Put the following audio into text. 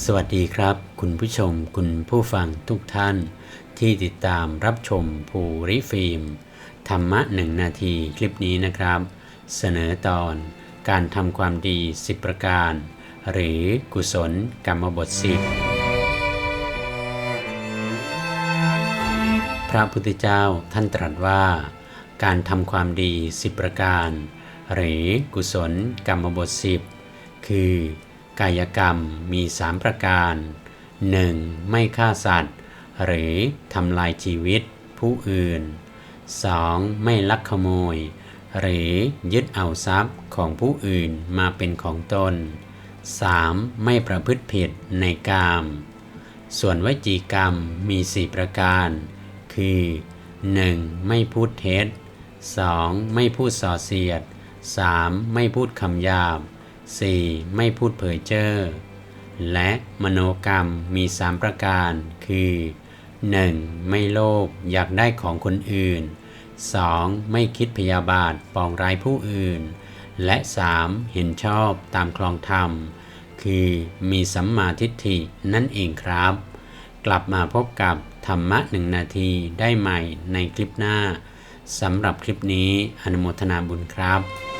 สวัสดีครับ คุณผู้ชมคุณผู้ฟังทุกท่าน ที่ติดตามรับชมภูริฟิล์ม ธรรมะหนึ่งนาทีคลิปนี้นะครับ เสนอตอนการทำความดี 10 ประการ หรือกุศลกรรมบทสิบพระพุทธเจ้าท่านตรัสว่า การทำความดี 10 ประการ หรือกุศลกรรมบทสิบคือ กายกรรมมีสามประการ 1. ไม่ฆ่าสัตว์ หรือทำลายชีวิตผู้อื่น 2. ไม่ลักขโมย หรือยึดเอาทรัพย์ของผู้อื่นมาเป็นของตน 3. ไม่ประพฤติผิดในกาม ส่วนวจีกรรมมีสี่ประการ คือ 1. ไม่พูดเท็จ 2. ไม่พูดส่อเสียด 3. ไม่พูดคำหยาบ 4. ไม่พูดเผยเจ้อและมโนกรรมมีสามประการ คือ 1. ไม่โลภอยากได้ของคนอื่น 2. ไม่คิดพยาบาทปองร้ายผู้อื่น และ 3. เห็นชอบตามคลองธรรม คือมีสัมมาทิฏฐินั่นเองครับ กลับมาพบกับธรรมะหนึ่งนาทีได้ใหม่ในคลิปหน้าสำหรับคลิปนี้อนุโมทนาบุญครับ